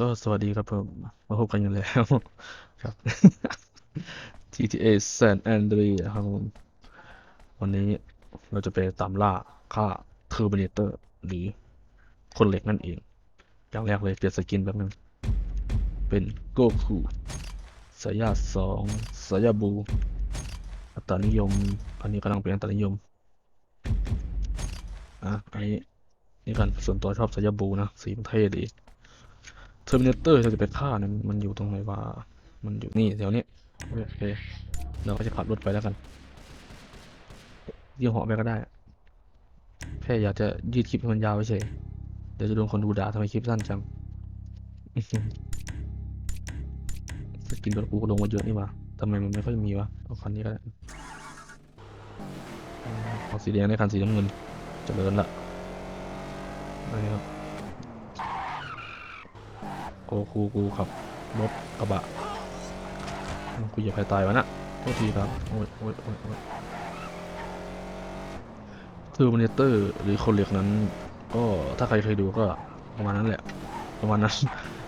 ก็สวัสดีครับผมมาพบกันอยู่แล้วครับ GTA San Andreas ครับผมวันนี้เราจะไปตามล่าฆ่า Terminator หรือคนเหล็กนั่นเอง อย่างแรกเลยเปลี่ยนสกินแป๊บนึง เป็นโกคูสายาสองสายาบู อัตรานิยม อันนี้กำลังเป็นอัตรานิยม อะอันนี้นี่กันส่วนตัวชอบสายาบูนะสีมันเท่ดี เทอร์มินาเตอร์เราจะไปฆ่าเนี่ยมันอยู่ตรงไหนวะมันอยู่นี่แถวนี้โอเคเราก็จะขับรถไปแล้วกันเยี่ยวหาะไปก็ได้แค่อยากจะยืดคลิปให้มันยาวเฉยเดี๋ยวจะโดนคนดูด่าทำไมคลิปสั้นจังสกินรถกูก็ลงมาเยอะนี่วะทำไมมันไม่ค่อยมีวะเอาคันนี้ก็ได้เอาสีแดงในคันสีน้ำเงินเจริญละนี่ครับ โอ้กูกูขับรถกระบะกูอย่าใครตายวะนะโทษทีครับโอ้ยโอ้ยโอ้ยโอ้ยเทอร์มินเตอร์หรือคนเหล็กนั้น ก็ถ้าใครเคยดูก็ประมาณนั้นแหละ ประมาณนั้น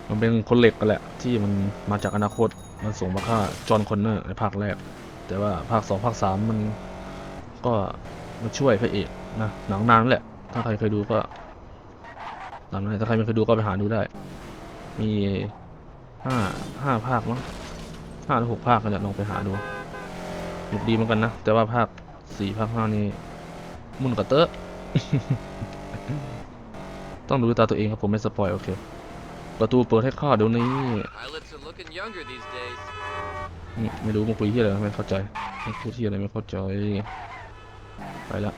มันเป็นคนเหล็กกันแหละ ที่มันมาจากอนาคตมันส่งมาฆ่าจอห์นคอนเนอร์ในภาคแรก แต่ว่าภาคสองภาคสามมันก็มาช่วยพระเอกนะหนังนานแล้วแหละ ถ้าใครเคยดูก็ตามนั้นถ้าใครไม่เคยดูก็ไปหาดูได้ มีห้าห้าภาคมั้งห้าหรือหกภาคก็จะลองไปหาดูสนุกดีเหมือนกันนะ แต่ว่าภาคสี่ภาคห้านี่มุ่นกระเตอะต้องดูด้วยตาตัวเองครับผมไม่สปอยโอเค ประตูเปิดให้เข้าเดี๋ยวนี้ Pilots are looking younger these days. นี่ไม่รู้มึงคุยที่อะไรไม่เข้าใจมึงพูดที่อะไรไม่เข้าใจ ไปละ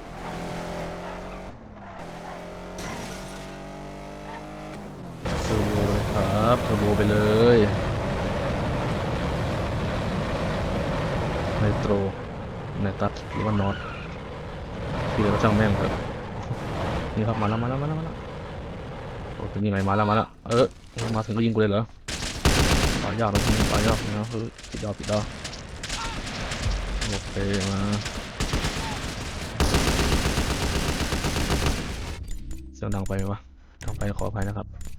อร์โบไปเลยไนโตรไนตัสหรือว่านอตที่เหลือก็ช่างแม่งเถอะนี่ครับมาแล้วมาแล้วมาแล้วมาแล้วโอ้เป็นยังไงมาแล้วมาแล้วเออมาถึงก็ยิงกูเลยเหรอปล่อยากแล้วคุณปล่อยากนะเฮ้ยปิดดาปิดดาโอเคมาเสียงดังไปวะดังไปขออภัยนะครับ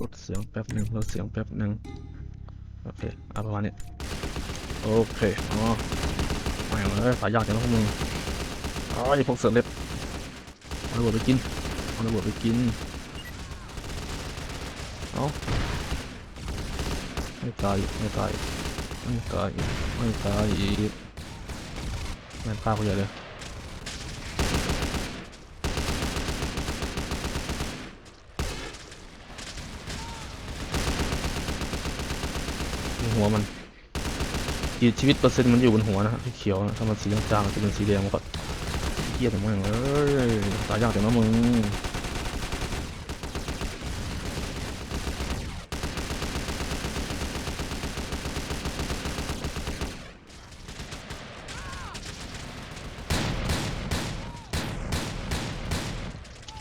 ลดเสียงแป๊บหนึ่งลดเสียงแป๊บหนึ่งโอเคเอาประมาณนี้โอเคอ๋อไม่เอาเลยสายยากจังพวกมึงอ๋อไอ้พวกเสือเล็บเอาระเบิดไปกินเอาระเบิดไปกินเอาไม่ตายไม่ตายไม่ตายไม่ตายอีกแม่นฆ่าเขาใหญ่เลย หัวมันกีชีวิตเปอร์เซ็นต์มันอยู่บนหัวนะฮะที่เขียวนะถ้ามันสีจางๆจะเป็นสีแดงมันก็เหี้ยถึงมั่งเอ้ยตายยากจังนะมึง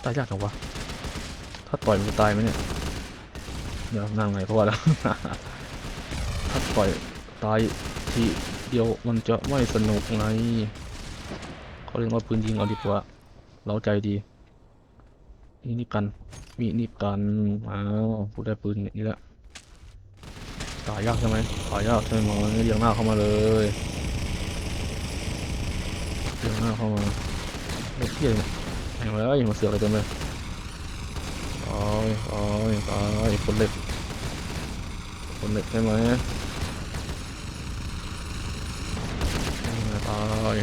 ตายยากจังวะ ถ้าต่อยมันจะตายไหมเนี่ย เดี๋ยวนั่งไงเพราะว่าแล้ว ถ้าต่อยตายทีเดียวมันจะไม่สนุกไงเขาเรียกว่าปืนยิงเอาดีกว่าเราใจดี นี่นี่กันมีนี่กันอ้าวพูดได้ปืนนี่แหละตายยากใช่ไหมตายยากใช่ไหมเรียงหน้าเข้ามาเลยเรียงหน้าเข้ามาไม่เที่ยงแม่งเลยมาเสือกอะไรเต็มเลยตายตายตายคนเล็ก คนเหล็กใช่ไหมตาย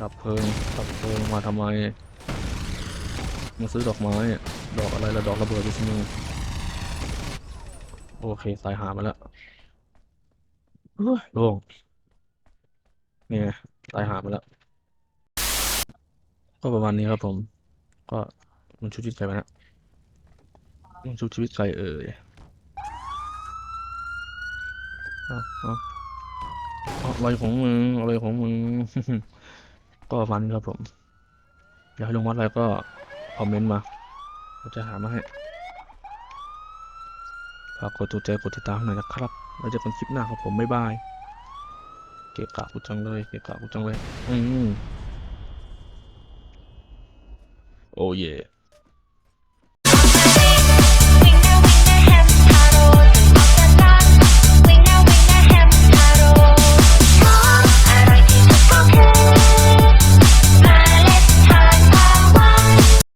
ดับเพลิงดับเพลิงมาทำไม มาซื้อดอกไม้ ดอกอะไรละดอกระเบิดดิสนีย์โอเคตายหามาแล้วโล่งนี่ไงตายหามาแล้ว ก็ประมาณนี้ครับผม ก็มันชุดชีวิตใครวะเนะมันชุดชีวิตใครเอ่ยเอาเอาเอาอะไรของมึงอะไรของมึง ก็ประมาณนี้ครับผม อยากให้ลงวัดอะไรก็คอมเมนต์มาเราจะหามาให้ฝากกดถูกใจกดติดตามหน่อยนะครับแล้วเจอกันคลิปหน้าครับผมบ๊ายบาย เกะกะกูจังเลย เกะกะกูจังเลย อืม Oh yeah.